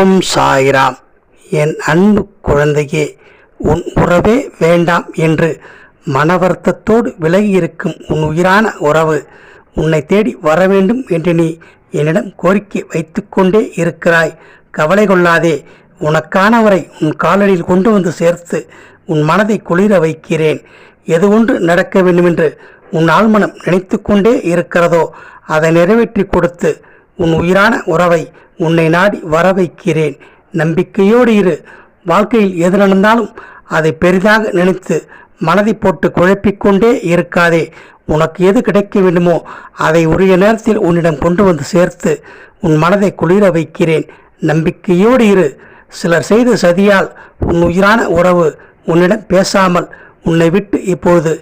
ஓம் சாய்ராம் என் அன்பு குழந்தையே உன் உறவே வேண்டாம் என்று மனவருத்தத்தோடு விலகி இருக்கும் உன் உயிரான உறவு உன்னை தேடி வர வேண்டும் என்று நீ என்னிடம் கோரிக்கை வைத்துக்கொண்டே இருக்கிறாய். கவலை கொள்ளாதே உனக்கானவரை உன் காலடியில் கொண்டு வந்து சேர்த்து உன் மனதை குளிர வைக்கிறேன். எது ஒன்று நடக்க வேண்டுமென்று உன் ஆழ்மனம் நினைத்து கொண்டே இருக்கிறதோ அதை நிறைவேற்றி கொடுத்து உன் உயிரான உறவை உன்னை நாடி வர வைக்கிறேன் நம்பிக்கையோடு இரு. வாழ்க்கையில் எது நடந்தாலும் அதை பெரிதாக நினைத்து மனதை போட்டு குழப்பிக்கொண்டே இருக்காதே. உனக்கு எது கிடைக்க வேண்டுமோ அதை உரிய நேரத்தில் உன்னிடம் கொண்டு வந்து சேர்த்து உன் மனதை குளிர வைக்கிறேன். நம்பிக்கையோடு இரு. சிலர் செய்த சதியால் உன் உயிரான உறவு உன்னிடம் பேசாமல் உன்னை விட்டு இப்பொழுது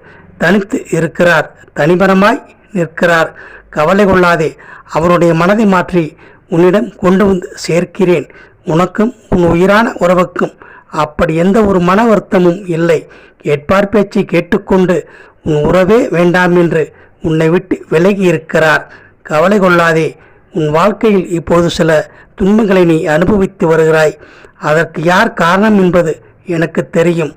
தனித்து இருக்கிறார். தனிபரமாய் நிற்கிறார். கவலை கொள்ளாதே. அவருடைய மனதை மாற்றி உன்னிடம் கொண்டு வந்து சேர்க்கிறேன். உனக்கும் உன் உயிரான உறவுக்கும் அப்படி எந்த ஒரு மன வருத்தமும் இல்லை. கேட்பார் பேச்சை கேட்டுக்கொண்டு உன் உறவே வேண்டாம் என்று உன்னை விட்டு விலகி இருக்கிறார். கவலை கொள்ளாதே உன் வாழ்க்கையில் இப்போது சில துன்பங்களை நீ அனுபவித்து வருகிறாய். அதற்கு யார் காரணம் என்பது எனக்கு தெரியும்.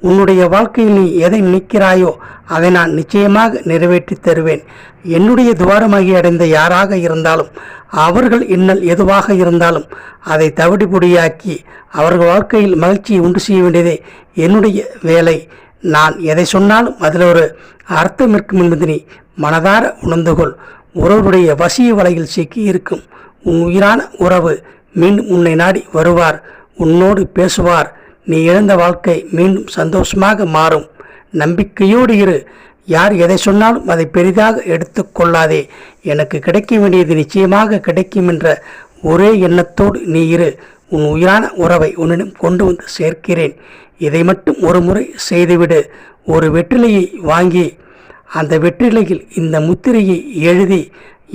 உன்னுடைய வாழ்க்கையில் நீ எதை நினைக்கிறாயோ அதை நான் நிச்சயமாக நிறைவேற்றித் தருவேன். என்னுடைய துவாரமாகி அடைந்த யாராக இருந்தாலும் அவர்கள் இன்னல் எதுவாக இருந்தாலும் அதை தவிடுபொடியாக்கி அவர்கள் வாழ்க்கையில் மகிழ்ச்சியை உண்டு செய்ய வேண்டியதே என்னுடைய வேலை. நான் எதை சொன்னாலும் அதில் ஒரு அர்த்தம் இருக்கும் என்பது நீ மனதார உணர்ந்துகொள் உறவுடைய வசிய வலையில் சிக்கி இருக்கும். உன் உயிரான உறவு மீண்டும் உன்னை நாடி வருவார். உன்னோடு பேசுவார். நீ இழந்த வாழ்க்கை மீண்டும் சந்தோஷமாக மாறும். நம்பிக்கையோடு இரு. யார் எதை சொன்னாலும் அதை பெரிதாக எடுத்துக்கொள்ளாதே எனக்கு கிடைக்க வேண்டியது நிச்சயமாக கிடைக்கும் என்ற ஒரே எண்ணத்தோடு நீ இரு. உன் உயிரான உறவை உன்னிடம் கொண்டு வந்து சேர்க்கிறேன். இதை மட்டும் ஒரு முறை செய்துவிடு. ஒரு வெற்றிலையை வாங்கி அந்த வெற்றிலையில் இந்த முத்திரையை எழுதி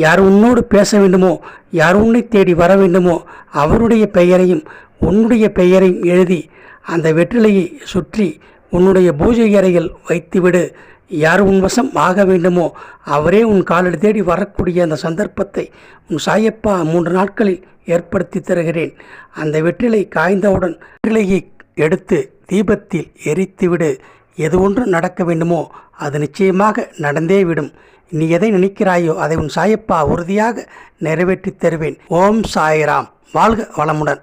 யார் உன்னோடு பேச வேண்டுமோ யார் உன்னை தேடி வர வேண்டுமோ அவருடைய பெயரையும் உன்னுடைய பெயரையும் எழுதி அந்த வெற்றிலையை சுற்றி உன்னுடைய பூஜை அறையில் வைத்துவிடு. யார் உன் வசம் ஆக வேண்டுமோ அவரே உன் காலடி தேடி வரக்கூடிய அந்த சந்தர்ப்பத்தை உன் சாயப்பா மூன்று நாட்களில் ஏற்படுத்தி தருகிறேன். அந்த வெற்றிலை காய்ந்தவுடன் வெற்றிலையை எடுத்து தீபத்தில் எரித்துவிடு. எது ஒன்று நடக்க வேண்டுமோ அது நிச்சயமாக நடந்தே விடும். நீ எதை நினைக்கிறாயோ அதை உன் சாயப்பா உறுதியாக நிறைவேற்றித் தருவேன். ஓம் சாய்ராம். வாழ்க வளமுடன்.